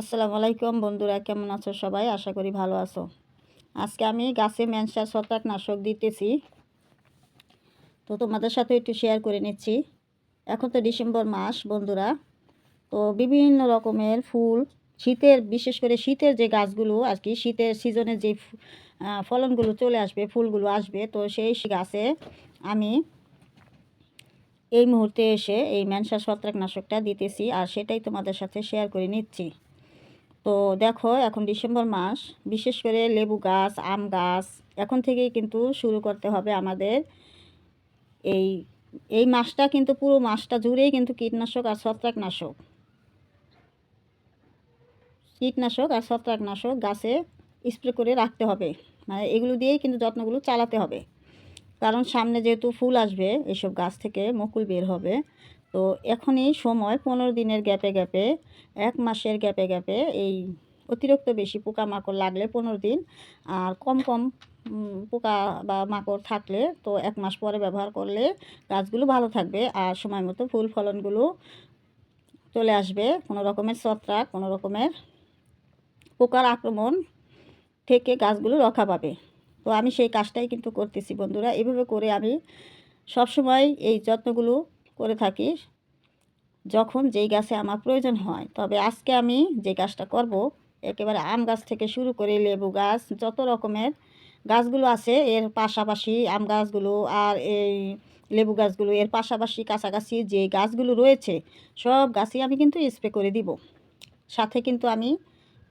আসসালামু আলাইকুম বন্ধুরা, কেমন আছো সবাই? আশা করি ভালো আছো। আজকে আমি গাছে ম্যানসার ছত্রাকনাশক দিতেছি। তো তোমাদের সাথে একটু শেয়ার করে নিচ্ছি। এখন তো ডিসেম্বর মাস বন্ধুরা। তো বিভিন্ন রকমের ফুল, শীতের, বিশেষ করে শীতের যে গাছগুলো আর কি, শীতের সিজনে যে ফলনগুলো চলে আসবে, ফুলগুলো আসবে, তো সেই গাছে আমি এই মুহূর্তে এসে এই ম্যানসার ছত্রাকনাশকটা দিতেছি আর সেটাই তোমাদের সাথে শেয়ার করে নিচ্ছি। তো দেখো এখন ডিসেম্বর মাস, বিশেষ করে লেবু গাছ, আম গাছ, এখন থেকেই কিন্তু শুরু করতে হবে আমাদের এই এই মাসটা কিন্তু পুরো মাসটা জুড়েই কিন্তু কীটনাশক আর ছত্রাকনাশক। কীটনাশক আর ছত্রাকনাশক গাছে স্প্রে করে রাখতে হবে মানে এগুলো দিয়েই কিন্তু যত্নগুলো চালাতে হবে। কারণ সামনে যেহেতু ফুল আসবে, এসব গাছ থেকে মুকুল বের হবে। তো এখনই সময় পনেরো দিনের গ্যাপে গ্যাপে, এক মাসের গ্যাপে গ্যাপে এই অতিরিক্ত বেশি পোকামাকড় লাগলে পনেরো দিন আর কম কম পোকা বা মাকড় থাকলে তো এক মাস পরে ব্যবহার করলে গাছগুলো ভালো থাকবে আর সময় মতো ফুল ফলনগুলো চলে আসবে। কোনো রকমের ছত্রাক, কোনো রকমের পোকার আক্রমণ থেকে গাছগুলো রক্ষা পাবে। তো আমি সেই কাজটাই কিন্তু করতেছি বন্ধুরা। এভাবে করে আমি সবসময় এই যত্নগুলো থাকি যখন যেই গাছে আমার প্রয়োজন হয়, তবে আজকে আমি যে গাছটা করব, একেবারে আম গাছ থেকে শুরু করে লেবু গাছ, যত রকমের গাছগুলো আছে, এর পাশাপাশি আম গাছগুলো আর এই লেবু গাছগুলো, এর পাশাপাশি কাছাকাছি যে গাছগুলো রয়েছে, সব গাছই আমি কিন্তু স্প্রে করে দিব। সাথে কিন্তু আমি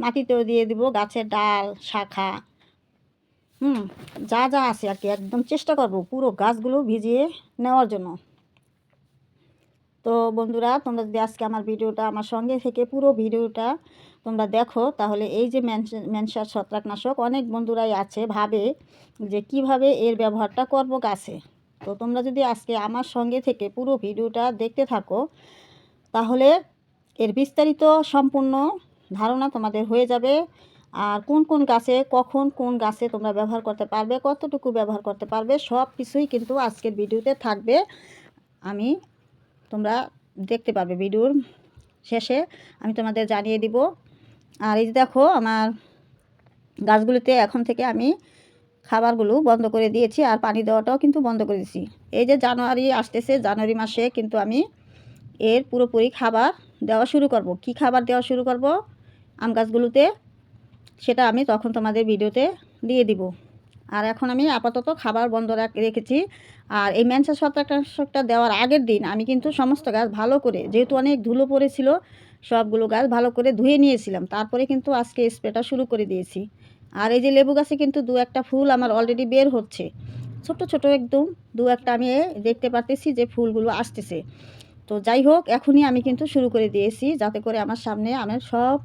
মাটিতেও দিয়ে দিব গাছের ডাল, শাখা, হুম, যা যা আছে আর কি, একদম চেষ্টা করব পুরো গাছগুলো ভিজিয়ে নেওয়ার জন্য। তো বন্ধুরা, তোমরা যদি আজকে আমার ভিডিওটা আমার সঙ্গে থেকে পুরো ভিডিওটা তোমরা দেখো, তাহলে এই যে ম্যানসার ছত্রাকনাশক, অনেক বন্ধুরাই আছে, ভাবে যে কীভাবে এর ব্যবহারটা করব গাছে। তো তোমরা যদি আজকে আমার সঙ্গে থেকে পুরো ভিডিওটা দেখতে থাকো, তাহলে এর বিস্তারিত সম্পূর্ণ ধারণা তোমাদের হয়ে যাবে। আর কোন কোন গাছে, কখন, কোন গাছে তোমরা ব্যবহার করতে পারবে, কতটুকু ব্যবহার করতে পারবে সব কিছুই কিন্তু আজকের ভিডিওতে থাকবে। আমি তোমরা দেখতে পারবে ভিডিওর শেষে। আমি তোমাদের জানিয়ে দিব। আর এই যে দেখো, আমার গাছগুলিতে এখন থেকে আমি খাবারগুলো বন্ধ করে দিয়েছি আর পানি দেওয়াটাও কিন্তু বন্ধ করে দিয়েছি। এই যে জানুয়ারি আসতেছে, জানুয়ারি মাসে কিন্তু আমি এর পুরোপুরি খাবার দেওয়া শুরু করব। কি খাবার দেওয়া শুরু করব? আম গাছগুলোতে, সেটা আমি তখন তোমাদের ভিডিওতে দিয়ে দিব। আর এখন আমি আপাতত খাবার বন্ধ রাখ- রেখেছি। আর এই ম্যানসা ছত্রাকনাশকটা দেওয়ার আগের দিন আমি কিন্তু সমস্ত গাছ ভালো করে, যেহেতু অনেক ধুলো পড়েছিল, সবগুলো গাছ ভালো করে ধুয়ে নিয়েছিলাম। তারপরে কিন্তু আজকে স্প্রেটা শুরু করে দিয়েছি। আর এই যে লেবু গাছে কিন্তু দু একটা ফুল আমার অলরেডি বের হচ্ছে। ছোট ছোট একদম দু একটা আমি দেখতে পারতেছি যে ফুলগুলো আসতেছে। তো যাই হোক, এখনই আমি কিন্তু শুরু করে দিয়েছি যাতে করে আমার সামনে আমার সব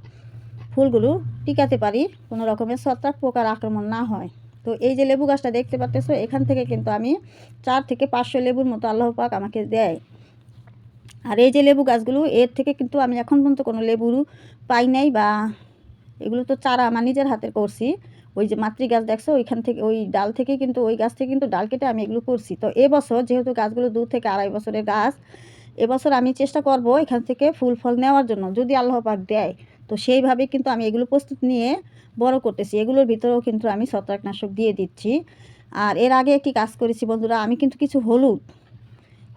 ফুলগুলো টিকাতে পারি, কোনো রকমের ছত্রাক পোকার আক্রমণ না হয়। তো এই যে লেবু গাছটা দেখতে পাচ্তেছো এখান থেকে কিন্তু আমি চার থেকে পাঁচশো লেবুর মতো আল্লাহ পাক আমাকে দেয়। আর এই যে লেবু গাছগুলো, এর থেকে কিন্তু আমি এখন পর্যন্ত কোনো লেবু পাই নাই বা এগুলো তো চারা আমার নিজের হাতে করছি। ওই যে মাতৃ গাছ দেখছ, ওইখান থেকে, ওই ডাল থেকে কিন্তু, ওই গাছ থেকে কিন্তু ডাল কেটে আমি এগুলো করছি। তো এবছর যেহেতু গাছগুলো দু থেকে আড়াই বছরের গাছ, এবছর আমি চেষ্টা করব এখান থেকে ফুল ফল নেওয়ার জন্য, যদি আল্লাহ পাক দেয়। তো সেইভাবে কিন্তু আমি এগুলো প্রস্তুত নিয়ে বড় করতেছি। এগুলোর ভিতরেও কিন্তু আমি ছত্রাকনাশক দিয়ে দিচ্ছি। আর এর আগে একটি কাজ করেছি বন্ধুরা, আমি কিন্তু কিছু হলুদ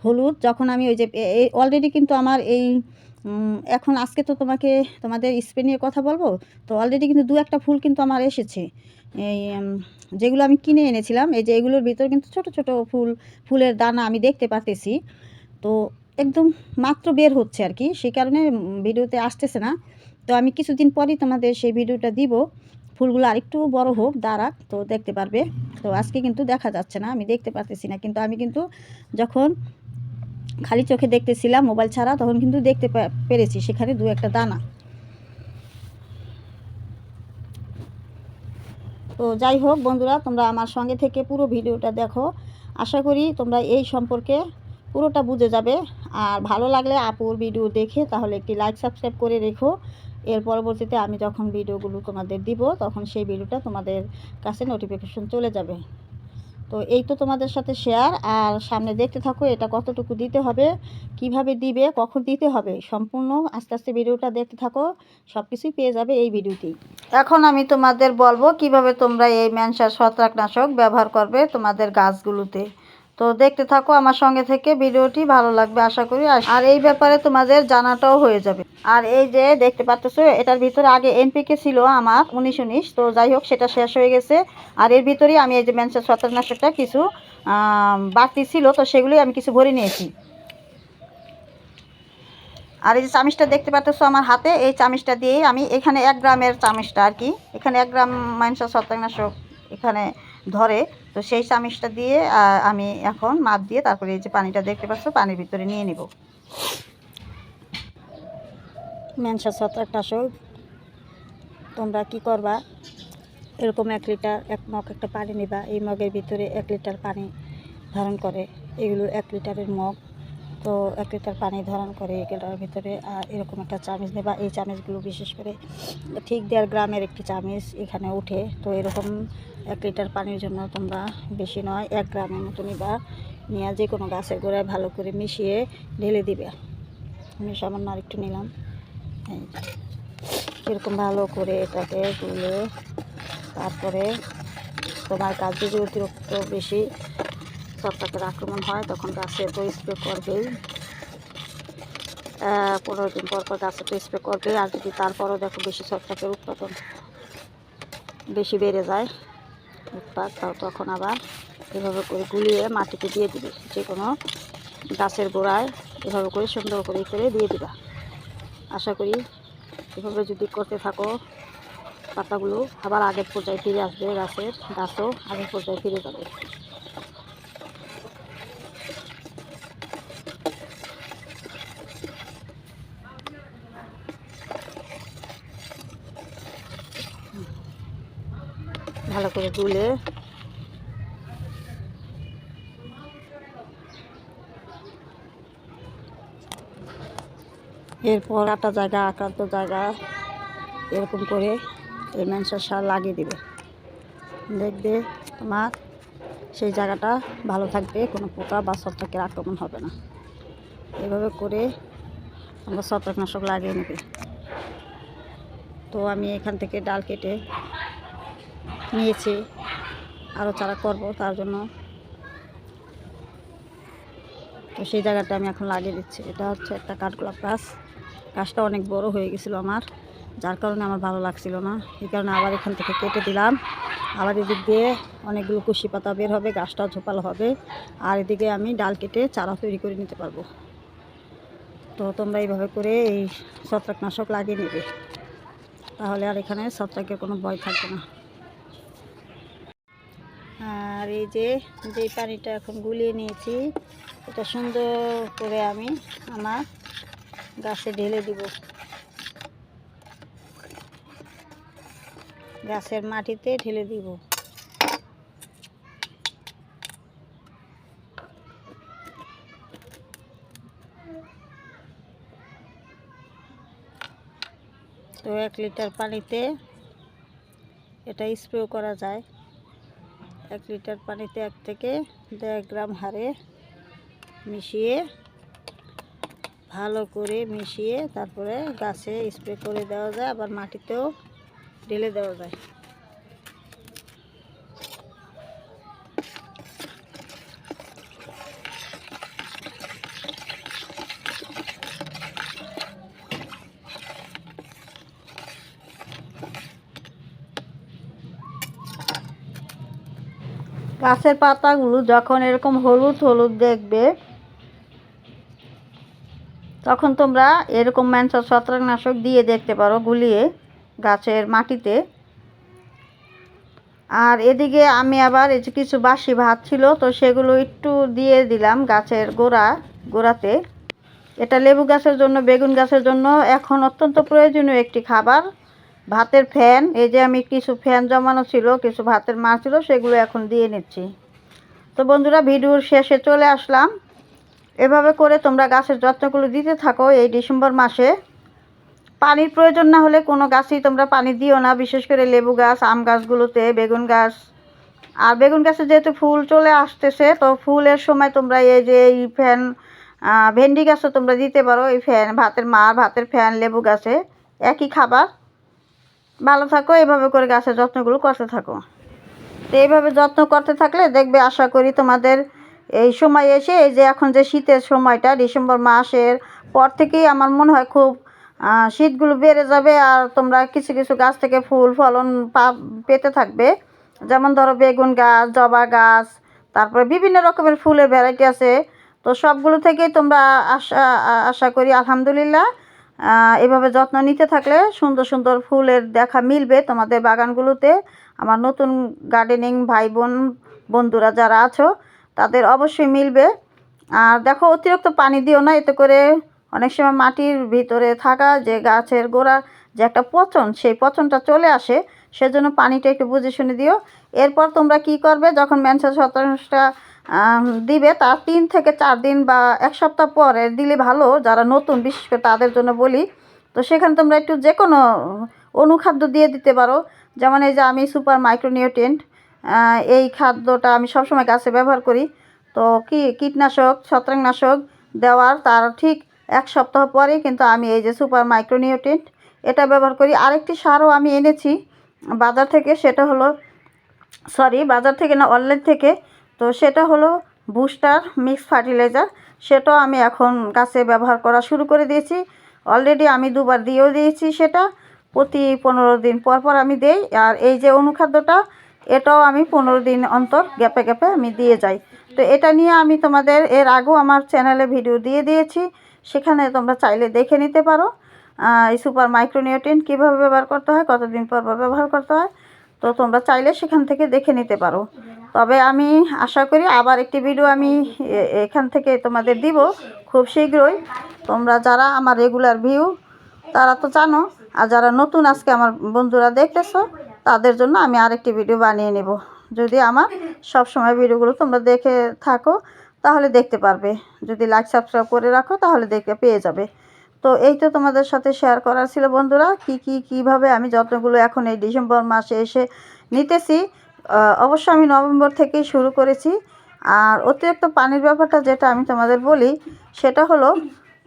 হলুদ যখন আমি ওই যে অলরেডি কিন্তু আমার এই এখন আজকে তো তোমাকে, তোমাদের স্প্রে নিয়ে কথা বলব, তো অলরেডি কিন্তু দু একটা ফুল কিন্তু আমার এসেছে। এই যেগুলো আমি কিনে এনেছিলাম, এই যে এগুলোর ভিতরে কিন্তু ছোট ছোট ফুল, ফুলের দানা আমি দেখতে পারতেছি। তো একদম মাত্র বের হচ্ছে আর কি, সেই কারণে ভিডিওতে আসতেছে না। তো আমি কিছুদিন পরই তোমাদের সেই ভিডিওটা দিব। ফুলগুলো আরেকটু বড় হোক, দাঁড়াক, তো দেখতে পারবে। তো আজকে কিন্তু দেখা যাচ্ছে না, আমি দেখতে পারতেছি না। কিন্তু আমি কিন্তু যখন খালি চোখে দেখতেছিলাম মোবাইল ছাড়া, তখন কিন্তু দেখতে পেরেছি, সেখানে দু একটা দানা। তো যাই হোক বন্ধুরা, তোমরা আমার সঙ্গে থেকে পুরো ভিডিওটা দেখো। আশা করি তোমরা এই সম্পর্কে পুরোটা বুঝে যাবে। আর ভালো লাগলে আপুর ভিডিও দেখে তাহলে একটি লাইক সাবস্ক্রাইব করে রেখো। এর পরবর্তীতে আমি যখন ভিডিওগুলো তোমাদের দিব, তখন সেই ভিডিওটা তোমাদের কাছে নোটিফিকেশন চলে যাবে। তো এই তো তোমাদের সাথে শেয়ার আর সামনে দেখতে থাকো এটা কতটুকু দিতে হবে, কীভাবে দিবে, কখন দিতে হবে, সম্পূর্ণ আস্তে আস্তে ভিডিওটা দেখতে থাকো সব কিছুই পেয়ে যাবে এই ভিডিওতেই এখন আমি তোমাদের বলব কীভাবে তোমরা এই ম্যানসার ছত্রাকনাশক ব্যবহার করবে তোমাদের গাছগুলোতে। তো দেখতে থাকো আমার সঙ্গে থেকে ভিডিওটি ভালো লাগবে, আশা করি। আর- এই ব্যাপারে তোমাদের জানাটাও হয়ে যাবে। আর এই যে দেখতে পাচ্ছ এটার ভিতরে আগে এনপিকে ছিল আমার, উনিশ উনিশ। তো যাই হোক, সেটা শেষ হয়ে গেছে। আর এর ভিতরেই আমি এই যে ম্যানসার ছত্রাকনাশকটা কিছু বাড়তি ছিল, তো সেগুলোই আমি কিছু ভরে নিয়েছি। আর এই যে চামিচটা দেখতে পাচ্ছ আমার হাতে, এই চামিচটা দিয়েই আমি এখানে এক গ্রামের চামিচটা আর কি। এখানে এক গ্রাম মাংস ছত্রাকনাশক এখানে ধরে। তো সেই চামিচটা দিয়ে আমি এখন মাপ দিয়ে তারপরে এই যে পানিটা দেখতে পাচ্ছ, পানির ভিতরে নিয়ে নিব। মেনসা ছত্রাকনাশক তোমরা কি করবা? এরকম এক লিটার, এক মগ একটা পানি নিবা। এই মগের ভিতরে এক লিটার পানি ধারণ করে। এগুলো এক লিটারের মগ। তো এক লিটার পানি ধারণ করে এগুলোর ভিতরে আর এরকম একটা চামিচ নেবা। এই চামিচগুলো বিশেষ করে ঠিক দেড় গ্রামের একটি চামিচ এখানে উঠে। তো এরকম এক লিটার পানির জন্য তোমরা বেশি নয়, এক গ্রামের মতো নিবা নিয়ে যে কোনো গাছের গোড়ায় ভালো করে মিশিয়ে ঢেলে দিবে। আমি সামান্য আর একটু নিলাম এরকম ভালো করে এটাকে গুলে তারপরে তোমার গাছ যদি অতিরিক্ত বেশি ছত্রাকের আক্রমণ হয়, তখন গাছে তো স্প্রে করবেই। পনেরো দিন পর পর গাছে তো স্প্রে করবে আর যদি তারপরও দেখো বেশি ছত্রাকের উৎপাদন বেশি বেড়ে যায় তাও তখন আবার এভাবে করে গুলিয়ে মাটিতে দিয়ে দিবে। যে কোনো গাছের গোড়ায় এভাবে করে সুন্দর করে করে দিয়ে দিবা। আশা করি এভাবে যদি করতে থাকো, পাতাগুলো আবার আগের পর্যায়ে ফিরে আসবে, গাছের গাছও আগের পর্যায়ে ফিরে যাবে। ভালো করে গুলে। এরপর একটা জায়গা, আক্রান্ত জায়গা, এরকম করে এই ম্যানসার সার লাগিয়ে দিবে। দেখবে তোমার সেই জায়গাটা ভালো থাকবে, কোনো পোকা বা ছত্রাকের আক্রমণ হবে না। এভাবে করে আমরা ছত্রাকনাশক লাগিয়ে নেবে। তো আমি এখান থেকে ডাল কেটে নিয়েছি আরও চারা করব তার জন্য। তো সেই জায়গাটা আমি এখন লাগিয়ে দিচ্ছি। এটা হচ্ছে একটা কাঠগোলাপ গাছ। গাছটা অনেক বড় হয়ে গেছিল আমার, যার কারণে আমার ভালো লাগছিল না। এই কারণে আবার এখান থেকে কেটে দিলাম। আবার এদিক দিয়ে অনেকগুলো কুশি পাতা বের হবে গাছটাও ঝোপালো হবে। আর এদিকে আমি ডাল কেটে চারা তৈরি করে নিতে পারব। তো তোমরা এইভাবে করে এই ছত্রাকনাশক লাগিয়ে নেবে। তাহলে আর এখানে ছত্রাকের কোনো ভয় থাকবে না। আর এই যে যে পানিটা এখন গুলিয়ে নিয়েছি, এটা সুন্দর করে আমি আমার গাছে ঢেলে দিব। গাছের মাটিতে ঢেলে দিব। তো এক লিটার পানিতে এটা স্প্রে করা যায়। এক লিটার পানিতে এক থেকে দেড় গ্রাম হারে মিশিয়ে, ভালো করে মিশিয়ে তারপরে গাছে স্প্রে করে দেওয়া যায়, আবার মাটিতেও ঢেলে দেওয়া যায়। গাছের পাতাগুলো যখন এরকম হলুদ হলুদ দেখবে, তখন তোমরা এরকম ম্যানসার ছত্রাকনাশক দিয়ে দেখতে পারো গুলিয়ে গাছের মাটিতে। আর এদিকে আমি আবার এই যে কিছু বাসি ভাত ছিল, তো সেগুলো একটু দিয়ে দিলাম গাছের গোড়া, গোড়াতে। এটা লেবু গাছের জন্য, বেগুন গাছের জন্য এখন অত্যন্ত প্রয়োজনীয় একটি খাবার। ভাতের ফ্যান, এই যে আমি কিছু ফ্যান জমানো ছিল, কিছু ভাতের মাছ ছিল, সেগুলো এখন দিয়ে নিচ্ছি। তো বন্ধুরা, ভিডিওর শেষে চলে আসলাম। এভাবে করে তোমরা গাছের যত্নগুলো দিতে থাকো এই ডিসেম্বর মাসে। পানির প্রয়োজন না হলে কোনো গাছই তোমরা পানি দিও না, বিশেষ করে লেবু গাছ, আম গাছগুলোতে, বেগুন গাছ। আর বেগুন গাছে যেহেতু ফুল চলে আসতেছে, তো ফুলের সময় তোমরা এই যে এই ফ্যান ভেন্ডি গাছও তোমরা দিতে পারো, এই ফ্যান, ভাতের মার ভাতের ফ্যান, লেবু গাছে। একই খাবার। ভালো থাকো এইভাবে করে গাছের যত্নগুলো করতে থাকো। তো এইভাবে যত্ন করতে থাকলে দেখবে, আশা করি তোমাদের এই সময় এসে, এই যে এখন যে শীতের সময়টা, ডিসেম্বর মাসের পর থেকেই আমার মনে হয় খুব শীতগুলো বেড়ে যাবে আর তোমরা কিছু কিছু গাছ থেকে ফুল, ফলন পা, পেতে থাকবে। যেমন ধরো বেগুন গাছ, জবা গাছ, তারপরে বিভিন্ন রকমের ফুলের ভ্যারাইটি আছে। তো সবগুলো থেকেই তোমরা আশা আশা করি, আলহামদুলিল্লাহ। এভাবে যত্ন নিতে থাকলে সুন্দর সুন্দর ফুলের দেখা মিলবে তোমাদের বাগানগুলোতে। আমার নতুন গার্ডেনিং ভাই বোন, বন্ধুরা যারা আছো, তাদের অবশ্যই মিলবে। আর দেখো, অতিরিক্ত পানি দিও না, এতে করে অনেক সময় মাটির ভিতরে থাকা যে গাছের গোড়া যে একটা পচন, সেই পচনটা চলে আসে। সেজন্য পানিটা একটু বুঝে শুনে দিও। এরপর তোমরা কি করবে, যখন ম্যানসা শতাংশটা দিবে তার তিন থেকে চার দিন বা এক সপ্তাহ পরে দিলে ভালো। যারা নতুন, বিশেষ করে তাদের জন্য বলি, তো সেখানে তোমরা একটু যে কোনো অনুখাদ্য দিয়ে দিতে পারো। যেমন এই যে আমি সুপার মাইক্রোনিউট্রিয়েন্ট এই খাদ্যটা আমি সবসময় গাছে ব্যবহার করি। তো কি, কীটনাশক, ছত্রাকনাশক দেওয়ার তার ঠিক এক সপ্তাহ পরেই কিন্তু আমি এই যে সুপার মাইক্রোনিউট্রিয়েন্ট, এটা ব্যবহার করি। আরেকটি সারও আমি এনেছি বাজার থেকে, সেটা হলো, সরি, বাজার থেকে না, অনলাইন থেকে তো সেটা হলো বুস্টার মিক্স ফার্টিলাইজার। সেটাও আমি এখন গাছে ব্যবহার করা শুরু করে দিয়েছি। অলরেডি আমি দুবার দিয়েও দিয়েছি সেটা। প্রতি পনেরো দিন পর পর আমি দেই। আর এই যে অনুখাদ্যটা, এটাও আমি পনেরো দিন অন্তর গ্যাপে গ্যাপে আমি দিয়ে যাই। তো এটা নিয়ে আমি তোমাদের এর আগেও আমার চ্যানেলে ভিডিও দিয়ে দিয়েছি। সেখানে তোমরা চাইলে দেখে নিতে পারো। এই সুপার মাইক্রোনিউট্রিয়েন্ট কীভাবে ব্যবহার করতে হয়, কতদিন পর ব্যবহার করতে হয়। তো তোমরা চাইলে সেখান থেকে দেখে নিতে পারো। তবে আমি আশা করি আবার একটি ভিডিও আমি এখান থেকে তোমাদের দিব খুব শীঘ্রই। তোমরা যারা আমার রেগুলার ভিউ তারা তো জানো, আর যারা নতুন আজকে আমার বন্ধুরা দেখতেছো, তাদের জন্য আমি আরেকটি ভিডিও বানিয়ে নেব। যদি আমার সব সময় ভিডিওগুলো তোমরা দেখে থাকো, তাহলে দেখতে পারবে। যদি লাইক সাবস্ক্রাইব করে রাখো, তাহলে দেখতে পেয়ে যাবে। তো এই তো তোমাদের সাথে শেয়ার করার ছিল বন্ধুরা, কি কি, কীভাবে আমি যত্নগুলো এখন এই ডিসেম্বর মাসে এসে নিতেছি অবশ্য আমি নভেম্বর থেকেই শুরু করেছি। আর অতিরিক্ত পানির ব্যাপারটা যেটা আমি তোমাদের বলি, সেটা হলো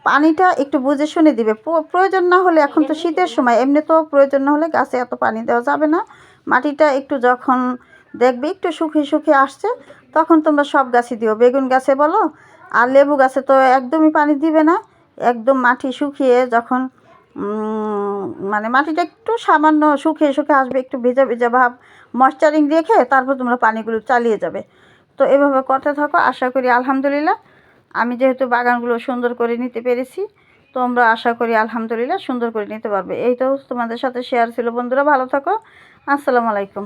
পানিটা একটু বুঝে শুনে দিবে। প্রয়োজন না হলে এখন তো শীতের সময় এমনি তো প্রয়োজন না হলে গাছে এত পানি দেওয়া যাবে না। মাটিটা একটু যখন দেখবে একটু শুকিয়ে শুকিয়ে আসছে, তখন তোমরা সব গাছই দিও। বেগুন গাছে বলো, আর লেবু গাছে তো একদমই পানি দিবে না। একদম মাটি শুকিয়ে যখন মানে মাটিটা একটু সামান্য সুখে সুখে আসবে, একটু ভেজা ভেজা ভাব ময়শ্চারিং রেখে তারপর তোমরা পানিগুলো চালিয়ে যাবে। তো এভাবে করতে থাকো, আশা করি আলহামদুলিল্লাহ। আমি যেহেতু বাগানগুলো সুন্দর করে নিতে পেরেছি, তোমরা আশা করি আলহামদুলিল্লাহ সুন্দর করে নিতে পারবে। এই তো তোমাদের সাথে শেয়ার ছিল, বন্ধুরা ভালো থাকো। আসসালামু আলাইকুম।